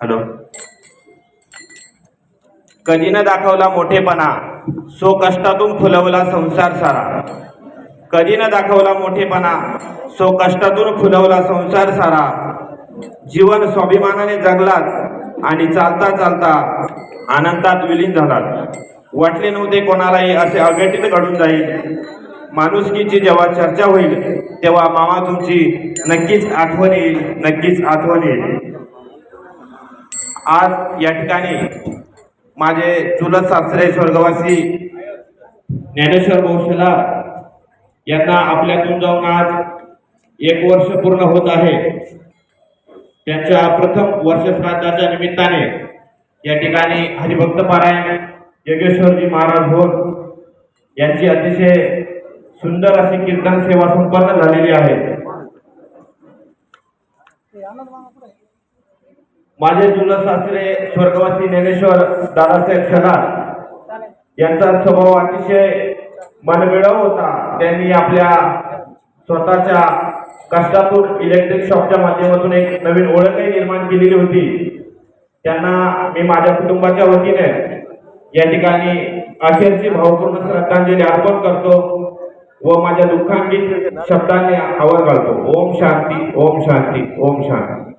Hello. कधी न दाखवला मोठेपणा? सो कष्टातून फुलवला संसार सारा. कधी न दाखवला मोठेपणा? सो कष्टातून फुलवला संसार सारा. जीवन स्वाभिमानाने जगलात आणि चालता चालता आनंदात विलीन झालात. वाटले नव्हते कोणालाही असे अघटित घडून जाईल. माणुसकीची जेव्हा चर्चा होईल तेव्हा मामा तुमची नक्कीच आठवण येईल नक्कीच आठवण येईल. आज या ठिकाणी माझे चुलत सासरे स्वर्गवासी ज्ञानेश्वर भोसला यांना आपल्यातून जाऊन आज एक वर्ष पूर्ण होत आहे. त्यांच्या प्रथम वर्षश्राद्धाच्या निमित्ताने या ठिकाणी हरिभक्त पारायण योगेश्वरजी महाराज होत यांची अतिशय सुंदर अशी कीर्तन सेवा संपन्न झालेली आहे. माझे चुलत सासरे स्वर्गवासी ज्ञानेश्वर दादासाहेब शनार यांचा स्वभाव अतिशय मनमिळव होता. त्यांनी आपल्या स्वतःच्या कष्टातून इलेक्ट्रिक शॉपच्या माध्यमातून एक नवीन ओळखही निर्माण केलेली होती. त्यांना मी माझ्या कुटुंबाच्या वतीने या ठिकाणी अखेरची भावपूर्ण श्रद्धांजली अर्पण करतो व माझ्या दुःखांकित शब्दांनी आवर घालतो. ओम शांती ओम शांती ओम शांती.